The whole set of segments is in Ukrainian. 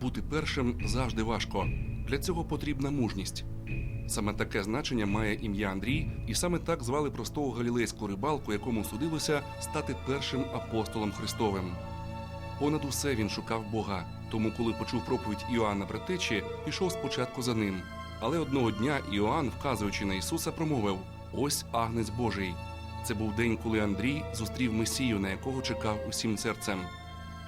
Бути першим завжди важко. Для цього потрібна мужність. Саме таке значення має ім'я Андрій, і саме так звали простого галілейського рибалку, якому судилося стати першим апостолом Христовим. Понад усе він шукав Бога. Тому, коли почув проповідь Іоанна Предтечі, пішов спочатку за ним. Але одного дня Іоанн, вказуючи на Ісуса, промовив: Ось агнець Божий. Це був день, коли Андрій зустрів Месію, на якого чекав усім серцем.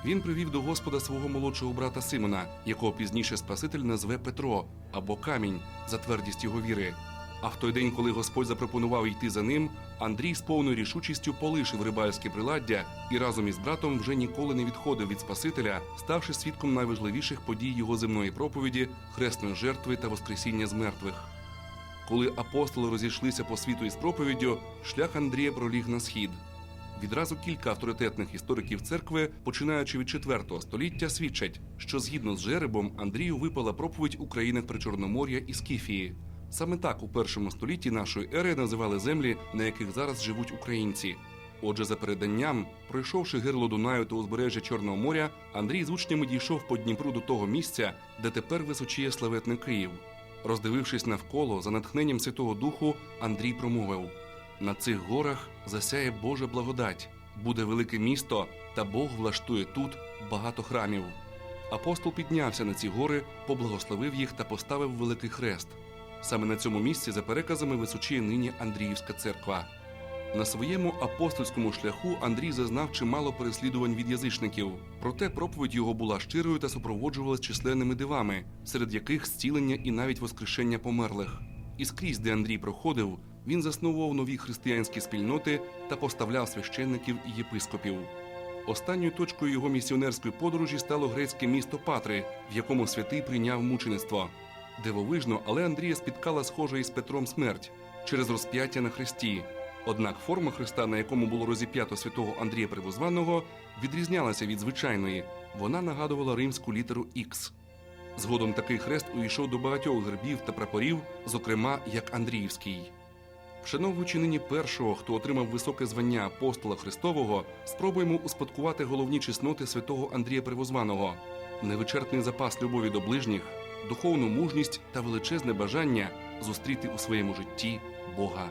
Він привів до Господа свого молодшого брата Симона, якого пізніше Спаситель назве Петро або Камінь за твердість його віри. А в той день, коли Господь запропонував йти за ним, Андрій з повною рішучістю полишив рибальське приладдя і разом із братом вже ніколи не відходив від Спасителя, ставши свідком найважливіших подій його земної проповіді, хресної жертви та воскресіння з мертвих. Коли апостоли розійшлися по світу із проповіддю, шлях Андрія проліг на схід. Відразу кілька авторитетних істориків церкви, починаючи від IV століття, свідчать, що згідно з жеребом Андрію випала проповідь у країнах Причорномор'я і Скіфії. Саме так у першому столітті нашої ери називали землі, на яких зараз живуть українці. Отже, за переданням, пройшовши гирло Дунаю та узбережжя Чорного моря, Андрій з учнями дійшов по Дніпру до того місця, де тепер височіє славетний Київ. Роздивившись навколо, за натхненням Святого Духу, Андрій промовив: на цих горах засяє Божа благодать, буде велике місто, та Бог влаштує тут багато храмів. Апостол піднявся на ці гори, поблагословив їх та поставив великий хрест. Саме на цьому місці, за переказами, височіє нині Андріївська церква. На своєму апостольському шляху Андрій зазнав чимало переслідувань від язичників. Проте проповідь його була щирою та супроводжувалась численними дивами, серед яких зцілення і навіть воскрешення померлих. І скрізь, де Андрій проходив, він засновував нові християнські спільноти та поставляв священників і єпископів. Останньою точкою його місіонерської подорожі стало грецьке місто Патри, в якому святий прийняв мучеництво. Дивовижно, але Андрія спіткала схожа із Петром смерть через розп'яття на хресті. Однак форма хреста, на якому було розіп'ято святого Андрія Привозваного, відрізнялася від звичайної. Вона нагадувала римську літеру Х. Згодом такий хрест увійшов до багатьох гербів та прапорів, зокрема як Андріївський. Вшановуючи нині першого, хто отримав високе звання апостола Христового, спробуємо успадкувати головні чесноти святого Андрія Привозваного, невичерпний запас любові до ближніх, духовну мужність та величезне бажання зустріти у своєму житті Бога.